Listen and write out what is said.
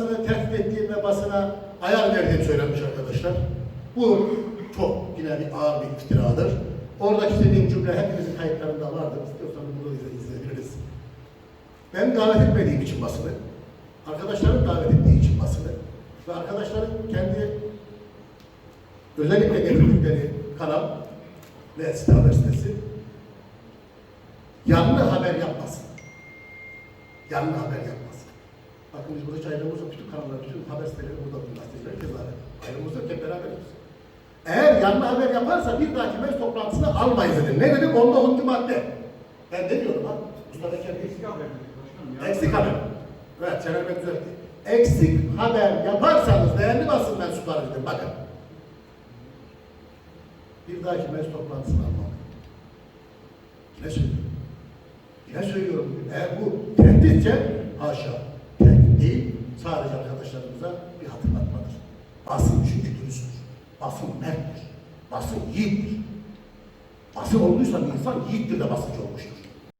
basını tehdit ettiğim basına ayar verdiğim söylenmiş arkadaşlar. Bu çok yine bir ağır bir iftiradır. Oradaki istediğim cümle hepimizin kayıtlarında vardır. İstiyorsanız burada izle- izleyebiliriz. Ben davet etmediğim için basını, arkadaşlarım davet ettiği için basını ve arkadaşların kendi özellikle getirdikleri kanal ve site haber sitesi yanlı haber yapmasın. Yanlı haber yapmasın. Hiç ayrılığımız yok. Bütün kanallar, bütün haber siteleri burada, bütün gazeteciler keza ayrılığımız yok. Hep beraberiz. Eğer yanlı haber yaparsa bir dahaki meclis toplantısına almayız dedim. Ne dedim? Onda 12 madde. Ben ne diyorum ha? Mustafa Kemal Eksik haber. Eksik haber. Evet, Çener Bey düzeltti. Eksik haber yaparsanız değerli basın mensupları dedim. Bakın. Bir dahaki meclis toplantısını almam. Yine söylüyorum. Yine söylüyorum. Eğer bu tehditse haşa. Arkadaşlarımıza bir hatırlatmadır. Basın çünkü dürüsttür. Basın merttir. Basın yiğittir. Basın olduysa bir insan yiğittir de basıncı olmuştur.